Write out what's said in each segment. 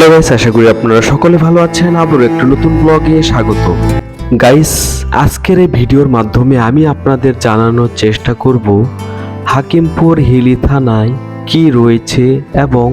Guys আশা করি আপনারা সকলে ভালো আছেন। আবারও একটা নতুন ব্লগে স্বাগত। গাইস আজকের এই ভিডিওর মাধ্যমে আমি আপনাদের জানানোর চেষ্টা করব, হাকিমপুর হিলি থানায় কি রয়েছে এবং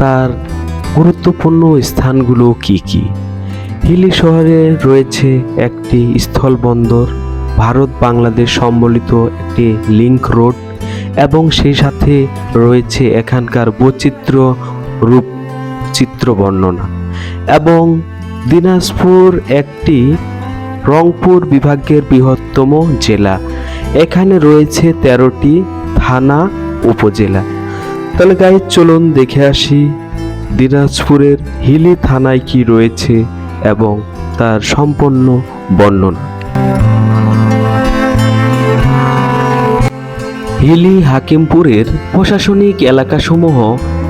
তার গুরুত্বপূর্ণ স্থানগুলো কি কি? হিলি শহরে রয়েছে একটি স্থলবন্দর, ভারত বাংলাদেশ সম্বলিত একটি লিংক রোড এবং সেই সাথে রয়েছে এখানকার বৈচিত্র্য রূপ চিত্র বর্ণনা। এবং দিনাজপুর একটি রংপুর বিভাগের বৃহত্তম জেলা। এখানে রয়েছে তেরোটি থানা উপজেলা। তাহলে গাই চলুন দেখে আসি দিনাজপুরের হিলি থানায় কি রয়েছে এবং তার সম্পূর্ণ বর্ণনা। হিলি হাকিমপুরের প্রশাসনিক এলাকাসমূহ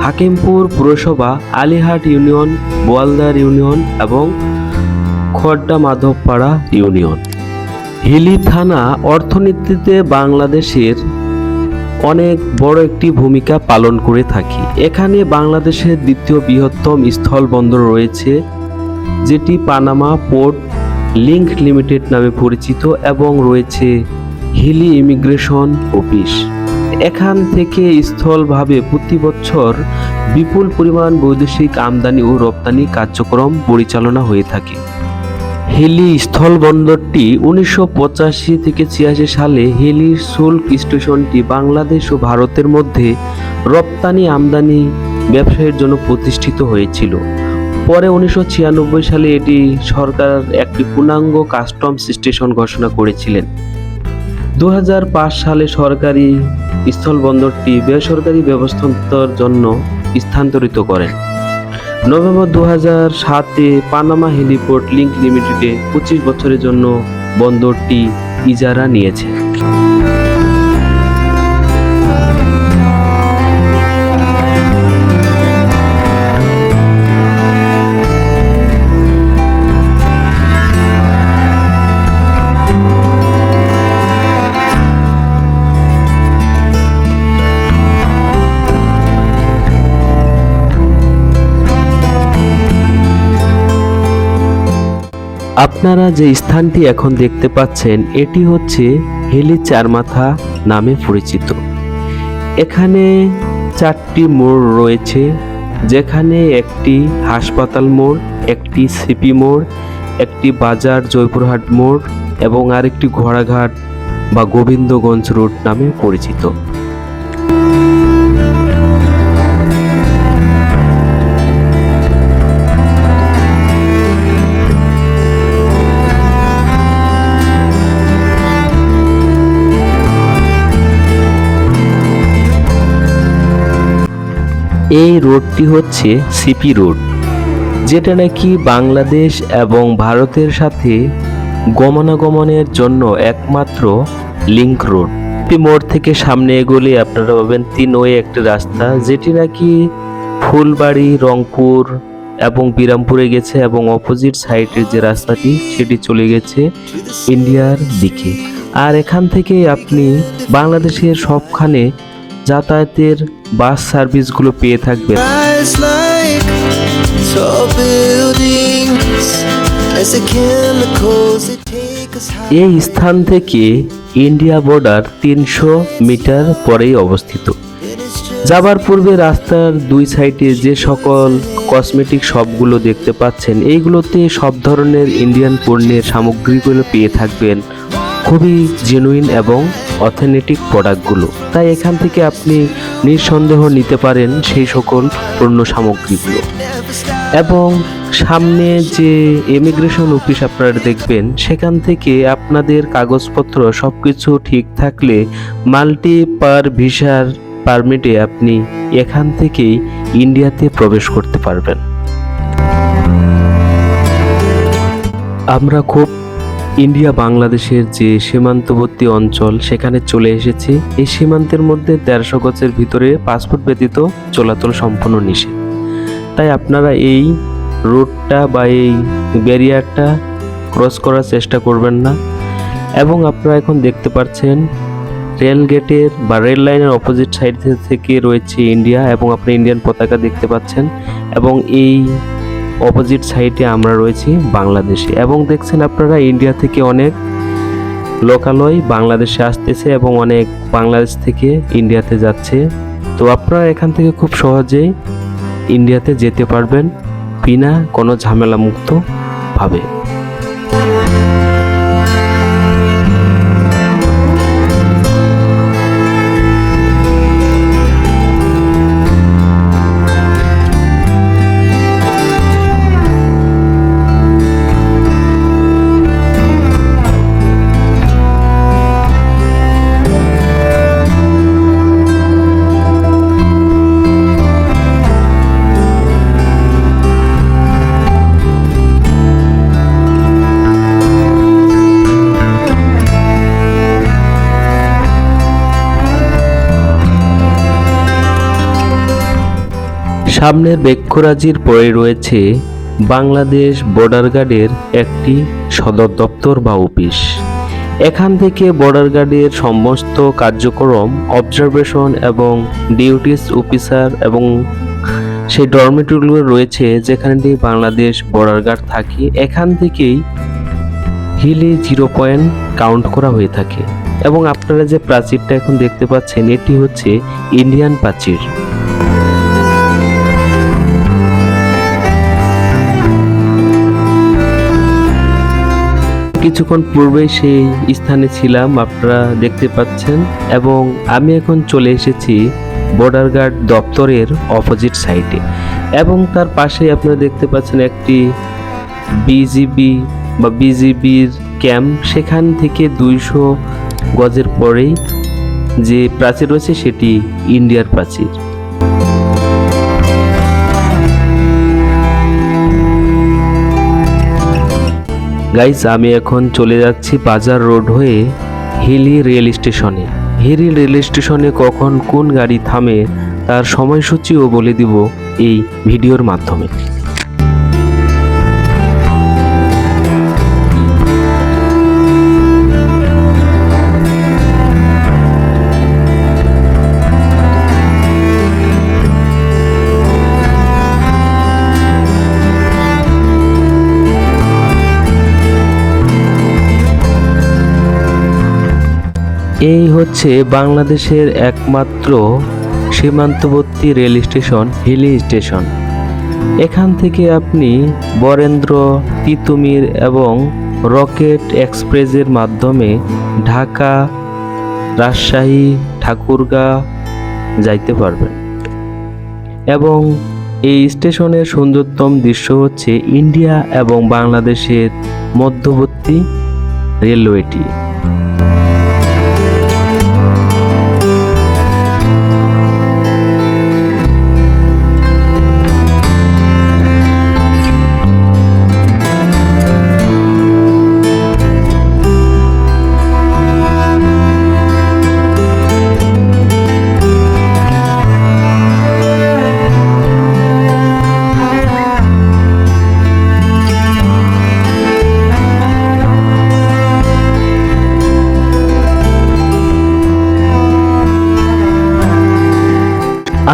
হাকিমপুর পুরসভা, আলিহাট ইউনিয়ন, বোয়ালদার ইউনিয়ন এবং খড্ডা মাধবপাড়া ইউনিয়ন। হিলি থানা অর্থনীতিতে বাংলাদেশের অনেক বড় একটি ভূমিকা পালন করে থাকি। এখানে বাংলাদেশের দ্বিতীয় বৃহত্তম স্থলবন্দর রয়েছে, যেটি পানামা পোর্ট লিংক লিমিটেড নামে পরিচিত এবং রয়েছে হিলি ইমিগ্রেশন অফিস। এখান থেকে স্থলভাবে প্রতি বছর বিপুল পরিমাণ বৈদেশিক আমদানি ও রপ্তানি কার্যক্রম পরিচালনা হয়ে থাকে। হিলি স্থলবন্দরটি উনিশশো পঁচাশি থেকে ছিয়াশি সালে হিলির শুল্ক স্টেশনটি বাংলাদেশ ও ভারতের মধ্যে রপ্তানি আমদানি ব্যবসায়ের জন্য প্রতিষ্ঠিত হয়েছিল। পরে উনিশশো ছিয়ানব্বই সালে এটি সরকার একটি পূর্ণাঙ্গ কাস্টমস স্টেশন ঘোষণা করেছিলেন। দু হাজার পাঁচ সালে সরকারি স্থলবন্দরটি বেসরকারি ব্যবস্থান্তর জন্য স্থানান্তরিত করেন নভেম্বর দু সাতে পানামা হেলিপোর্ট লিঙ্ক লিমিটেডে পঁচিশ বছরের জন্য বন্দরটি ইজারা নিয়েছে। আপনারা যে স্থানটি এখন দেখতে পাচ্ছেন, এটি হচ্ছে হেলি চারমাথা নামে পরিচিত। এখানে চারটি মোড় রয়েছে, যেখানে একটি হাসপাতাল মোড়, একটি সিপি মোড়, একটি বাজার জয়পুরহাট মোড় এবং আরেকটি ঘোড়াঘাট বা গোবিন্দগঞ্জ রোড নামে পরিচিত। এই রোডটি হচ্ছে সিপি রোড, যেটা নাকি বাংলাদেশ এবং ভারতের সাথে গমনাগমনের জন্য একমাত্র লিংক রোড। মোড় থেকে সামনে এগোলে আপনারা পাবেন তিন ওয়ে একটি রাস্তা, যেটি নাকি ফুলবাড়ি, রংপুর এবং বিরামপুরে গেছে এবং অপোজিট সাইডের যে রাস্তাটি, সেটি চলে গেছে ইন্ডিয়ার দিকে। আর এখান থেকে আপনি বাংলাদেশের সবখানে যাতায়াতের বাস সার্ভিসগুলো পেয়ে থাকবেন. এই স্থান থেকে ইন্ডিয়া বর্ডার তিনশো মিটার পরেই অবস্থিত। যাবার পূর্বে রাস্তার দুই সাইডে যে সকল কসমেটিক শপগুলো দেখতে পাচ্ছেন এইগুলোতে সব ধরনের ইন্ডিয়ান পণ্যের সামগ্রীগুলো পেয়ে থাকবেন। খুবই জেনুইন এবং অথেন্টিক প্রোডাক্টগুলো তাই এখান থেকে আপনি নিঃসন্দেহ নিতে পারেন সেই সকল পণ্য সামগ্রীগুলো। এবং সামনে যে ইমিগ্রেশন অফিস আপনারা দেখবেন, সেখান থেকে আপনাদের কাগজপত্র সব কিছু ঠিক থাকলে মাল্টি পার ভিসার পারমিটে আপনি এখান থেকেই ইন্ডিয়াতে প্রবেশ করতে পারবেন। আমরা খুব ইন্ডিয়া বাংলাদেশের যে সীমান্তবর্তী অঞ্চল, সেখানে চলে এসেছি। এই সীমান্তের মধ্যে দেড়শো গজের ভিতরে পাসপোর্ট ব্যতীত চলাচল সম্পূর্ণ নিষেধ। তাই আপনারা এই রোডটা বা এই ব্যারিয়ারটা ক্রস করার চেষ্টা করবেন না। এবং আপনারা এখন দেখতে পাচ্ছেন, রেল গেটের বা রেল লাইনের অপোজিট সাইড থেকে রয়েছে ইন্ডিয়া এবং আপনি ইন্ডিয়ান পতাকা দেখতে পাচ্ছেন। এবং এই অপোজিট সাইডে আমরা রয়েছি বাংলাদেশে। এবং দেখছেন আপনারা, ইন্ডিয়া থেকে অনেক লোকালয় বাংলাদেশে আসতেছে এবং অনেক বাংলাদেশ থেকে ইন্ডিয়াতে যাচ্ছে। তো আপনারা এখান থেকে খুব সহজেই ইন্ডিয়াতে যেতে পারবেন, বিনা কোনো ঝামেলা সামনের বেক্ষরাজির পরে রয়েছে বাংলাদেশ বর্ডার গার্ডের একটি সদর দপ্তর বা অফিস। এখান থেকে বর্ডার গার্ডের সমস্ত কার্যক্রম অবজারভেশন এবং ডিউটিস অফিসার এবং সেই ডরমেটরিগুলো রয়েছে যেখানে দিয়ে বাংলাদেশ বর্ডার গার্ড থাকে। এখান থেকেই হিলি জিরো পয়েন্ট কাউন্ট করা হয়ে থাকে। এবং আপনারা যে প্রাচীরটা এখন দেখতে পাচ্ছেন, এটি হচ্ছে ইন্ডিয়ান প্রাচীর। কিছুক্ষণ পূর্বে সেই স্থানে ছিলাম, আপনারা দেখতে পাচ্ছেন। এবং আমি এখন চলে এসেছি বর্ডার গার্ড দপ্তরের অপোজিট সাইডে এবং তার পাশেই আপনারা দেখতে পাচ্ছেন একটি বিজিবি বা বিজিবির ক্যাম্প সেখান থেকে দুইশো গজের পরেই যে প্রাচীর রয়েছে, সেটি ইন্ডিয়ার প্রাচীর। গাইস আমি এখন চলে যাচ্ছি বাজার রোড হয়ে হিলি রেল স্টেশনে। হিলি রেল স্টেশনে কখন কোন গাড়ি থামে তার সময়সূচিও বলে দিব এই ভিডিওর মাধ্যমে। এই হচ্ছে বাংলাদেশের একমাত্র সীমান্তবর্তী রেল স্টেশন, হিলি স্টেশন। এখান থেকে আপনি বরেন্দ্র, তিতুমির এবং রকেট এক্সপ্রেসের মাধ্যমে ঢাকা, রাজশাহী, ঠাকুরগাঁ যাইতে পারবেন। এবং এই স্টেশনের সুন্দরতম দৃশ্য হচ্ছে ইন্ডিয়া এবং বাংলাদেশের মধ্যবর্তী রেলওয়েটি।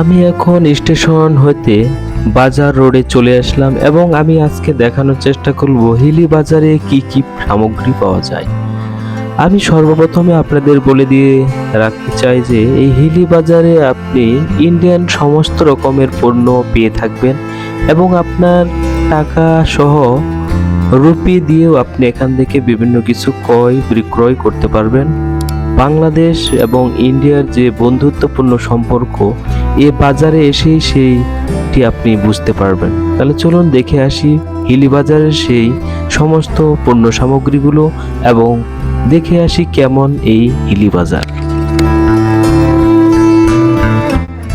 আমি এখন স্টেশন হইতে বাজার রোডে চলে আসলাম এবং আমি আজকে দেখানোর চেষ্টা করব হিলি বাজারে কি কি সামগ্রী পাওয়া যায়। আমি সর্বপ্রথমে আপনাদের বলে দিয়ে রাখতে চাই যে এই হিলি বাজারে আপনি ইন্ডিয়ান সমস্ত রকমের পণ্য পেয়ে থাকবেন এবং আপনার টাকা সহ রুপি দিয়েও আপনি এখান থেকে বিভিন্ন কিছু ক্রয় বিক্রয় করতে পারবেন। বাংলাদেশ এবং ইন্ডিয়ার যে বন্ধুত্বপূর্ণ সম্পর্ক, এ বাজারে এসেই সেইটি আপনি বুঝতে পারবেন। তাহলে চলুন দেখে আসি হিলি বাজারের সেই সমস্ত পণ্য সামগ্রীগুলো এবং দেখে আসি কেমন এই হিলি বাজার।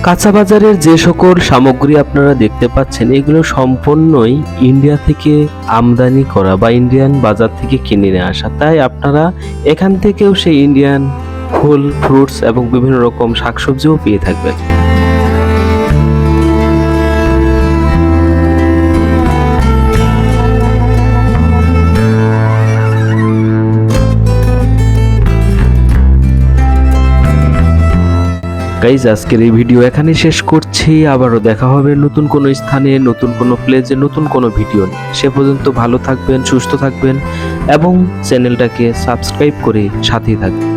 কাঁচা বাজারের যে সকল সামগ্রী আপনারা দেখতে পাচ্ছেন, এগুলো সম্পূর্ণই ইন্ডিয়া থেকে আমদানি করা বা ইন্ডিয়ান বাজার থেকে কিনে নিয়ে আসা। তাই আপনারা এখান থেকেও সেই ইন্ডিয়ান ফুল ফ্রুটস এবং বিভিন্ন রকম শাকসবজিও পেয়ে থাকবেন। গাইজ আজকের এই ভিডিও এখানে শেষ করছি। আবারও দেখা হবে নতুন কোনো স্থানে, নতুন কোনো প্লেজে নতুন কোনো ভিডিও সে পর্যন্ত ভালো থাকবেন, সুস্থ থাকবেন এবং চ্যানেলটাকে সাবস্ক্রাইব করে সাথেই থাকবেন।